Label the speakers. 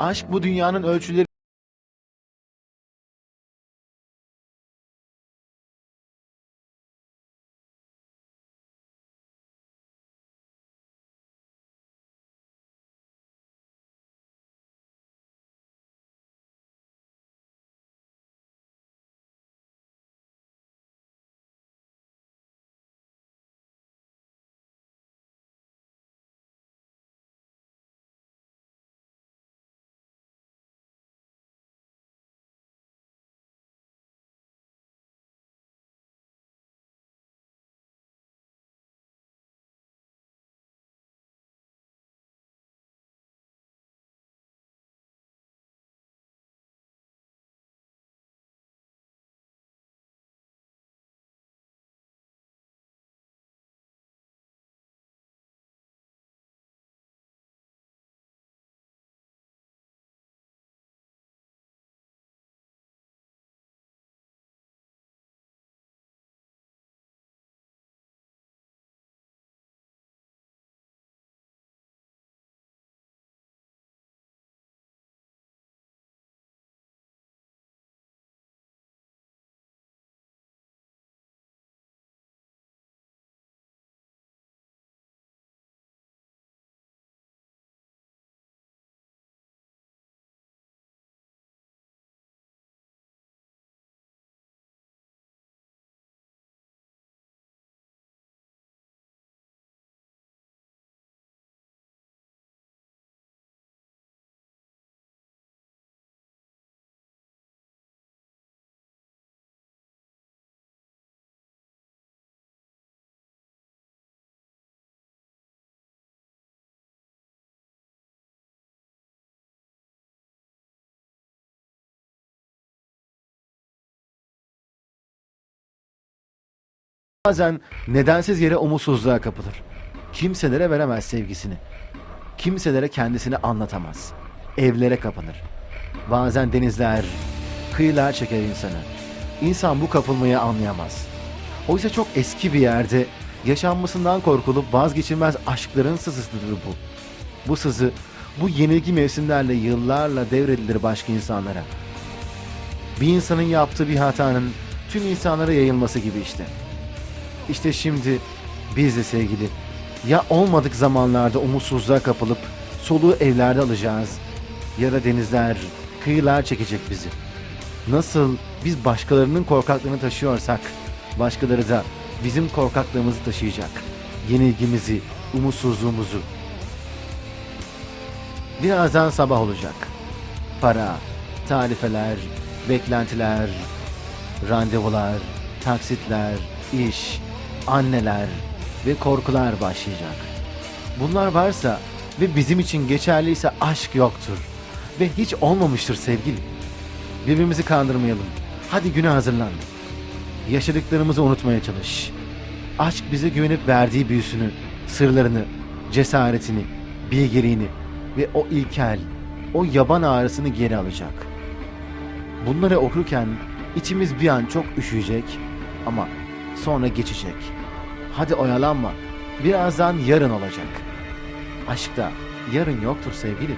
Speaker 1: Aşk bu dünyanın ölçüleri bazen nedensiz yere umutsuzluğa kapılır. Kimselere veremez sevgisini. Kimselere kendisini anlatamaz. Evlere kapanır. Bazen denizler, kıyılar çeker insanı. İnsan bu kapılmayı anlayamaz. Oysa çok eski bir yerde yaşanmasından korkulup vazgeçilmez aşkların sızısıdır bu. Bu sızı, bu yenilgi mevsimlerle yıllarla devredilir başka insanlara. Bir insanın yaptığı bir hatanın tüm insanlara yayılması gibi işte. İşte şimdi biz de sevgili ya olmadık zamanlarda umutsuzluğa kapılıp soluğu evlerde alacağız ya da denizler, kıyılar çekecek bizi. Nasıl biz başkalarının korkaklığını taşıyorsak başkaları da bizim korkaklığımızı taşıyacak. Yenilgimizi, umutsuzluğumuzu. Birazdan sabah olacak. Para, tarifeler, beklentiler, randevular, taksitler, iş, anneler ve korkular başlayacak. Bunlar varsa ve bizim için geçerliyse aşk yoktur ve hiç olmamıştır sevgili. Birbirimizi kandırmayalım. Hadi güne hazırlan. Yaşadıklarımızı unutmaya çalış. Aşk bize güvenip verdiği büyüsünü, sırlarını, cesaretini, bilgeliğini ve o ilkel, o yaban ağrısını geri alacak. Bunları okurken içimiz bir an çok üşüyecek ama sonra geçecek. Hadi oyalanma. Birazdan yarın olacak. Aşkta yarın yoktur sevgilim.